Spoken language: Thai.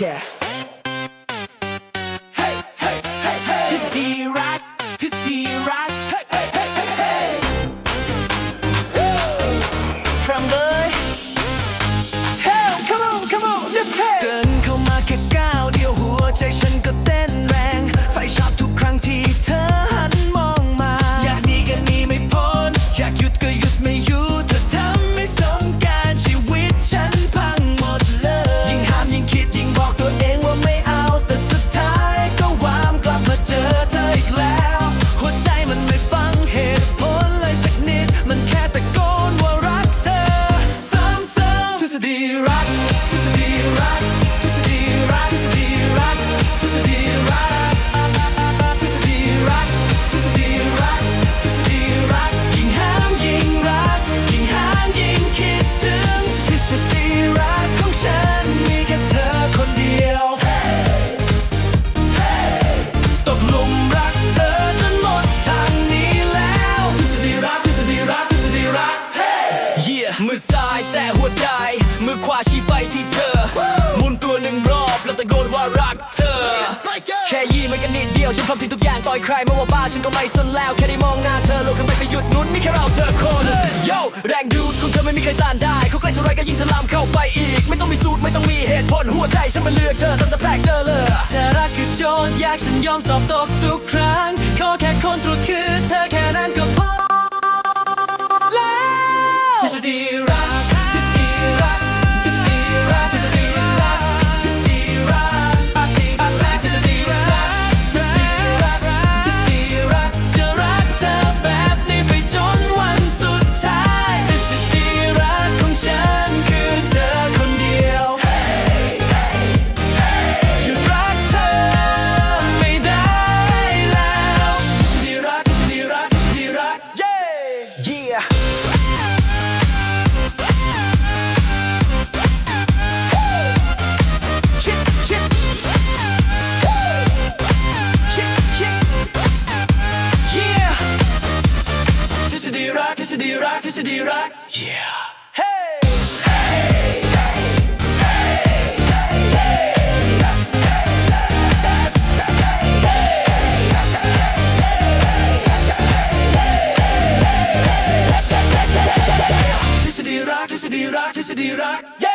Yeah. มือขวาชี้ไปที่เธอหมุนตัวหนึ่งรอบแล้วตะโกนว่ารักเธอ แค่ยี่มันกันนิดเดียวฉันพร้อมทิ้งทุกอย่างต่อยใครไม่ว่าบ้าฉันก็ไม่สนแล้ว แค่ได้มองหน้าเธอโลกข้างในก็หยุดหมุนมีแค่เราเธอคนโยแรงดูดของเธอไม่มีใครต้านได้เขาใกล้เท่าไรก็ยิ่งถลำเข้าไปอีก ไม่ต้องมีสูตรไม่ต้องมีเหตุผลหัวใจฉันมันเลือกเธอตั้งแต่แรกเจอเลยเธอรักคือโจรยากฉันยอมสอบตกทุกครั้งขอแค่คนตรวจคือเธอแค่นั้นก็พอ Kiss a D rock, kiss a D rock. Yeah. rock, just a D rock, just a D rock. Yeah.